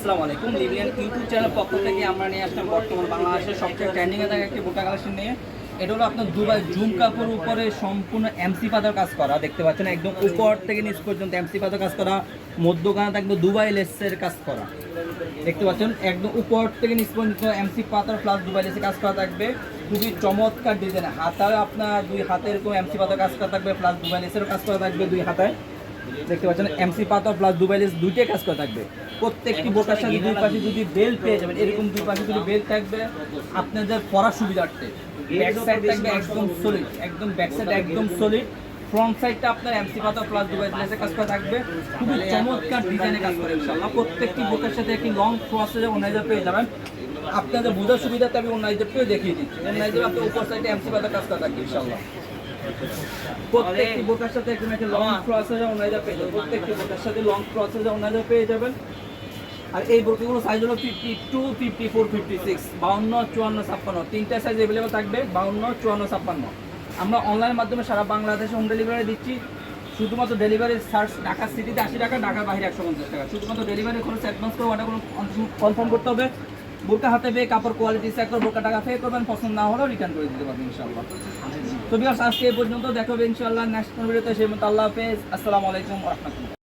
আসসালামু আলাইকুম। Libyan YouTube channel পক্ষ থেকে আমরা নিয়ে আসলাম বর্তমান বাংলাদেশের সবচেয়ে ট্রেন্ডিংয়ে থাকা একটি বোটা কালেকশন নিয়ে। এটা হলো আপনার দুবাই জুম কাপড় উপরে সম্পূর্ণ এমসি পাতার কাজ করা। দেখতে পাচ্ছেন একদম উপর থেকে নিচ পর্যন্ত এমসি পাতার কাজ করা। মধ্যখানে থাকবে দুবাই লেসের কাজ করা। দেখতে পাচ্ছেন একদম উপর থেকে নিচ পর্যন্ত এমসি পাতার প্লাস দুবাই লেসের কাজ করা থাকবে। খুবই চমৎকার ডিজাইন হাতায় আপনার দুই হাতে এরকম এমসি পাতার কাজ করা থাকবে প্লাস দুবাই লেসেরও কাজ করা থাকবে দুই হাতায়। দেখতে পাচ্ছেন এমসি পাতা প্লাস দুবাই লেস দুইটাই কাজ করা থাকবে। প্রত্যেকটি বোটার সাথে দুই পাশে যদি বেল পেয়ে যাবেন, এরকম দুই পাশে যদি বেল থাকবে, আপনাদের পড়ার সুবিধার্থে। সাইড একদম সলিড একদম ব্যাক সাইড একদম সলিড ফ্রন্ট সাইডটা আপনার এমসি পাতা প্লাস দুবাই লেসের কাজ করা থাকবে। খুবই চমৎকার ডিজাইনে কাজ করে ইনশাআল্লাহ। প্রত্যেকটি বোটার সাথে একটি লং প্রসেসে অন্যান্য পেয়ে যাবেন। আপনাদের বোঝার সুবিধাতে আমি অন্যান্যদেরকেও দেখিয়ে দিচ্ছি। অন্যান্যদের আপনার উপর সাইডে এমসি পাতা কাজ করা থাকবে প্রত্যেকটি বোটার সাথে এরকম একটা লং প্রসেসে ওনারা পেয়ে যাবেন। প্রত্যেকটি বোটার সাথে লং প্রসেসে ওনারা পেয়ে যাবেন। আর এই বোটগুলো সাইজ হলো fifty two fifty four fifty six বাউন্ন, চুয়ান্ন, ছাপ্পান্ন। তিনটা সাইজ অ্যাভেলেবেল থাকবে, বাউন্ন, চুয়ান্ন, ছাপ্পান্ন। আমরা অনলাইনের মাধ্যমে সারা বাংলাদেশে হোম ডেলিভারি দিচ্ছি। শুধুমাত্র ডেলিভারি চার্জ ঢাকা সিটিতে আশি টাকা ঢাকার বাইরে একশো পঞ্চাশ টাকা। শুধুমাত্র ডেলিভারি খরচ অ্যাডভান্স করে অর্ডার কনফার্ম করতে হবে। বোরকা হাতে পেয়ে কাপড় কোয়ালিটি চেক করে বোরকা টাকা পে করবেন, পছন্দ না হলেও রিটার্ন করে দিতে পারবেন ইনশাআল্লাহ। তো বিকাশ আজকে এই পর্যন্ত, দেখা হবে ইনশাআল্লাহ নেক্সট ভিডিওতে সেই মতো আল্লাহ হাফেজ। আসসালামু আলাইকুম রহমতুল্লাহ।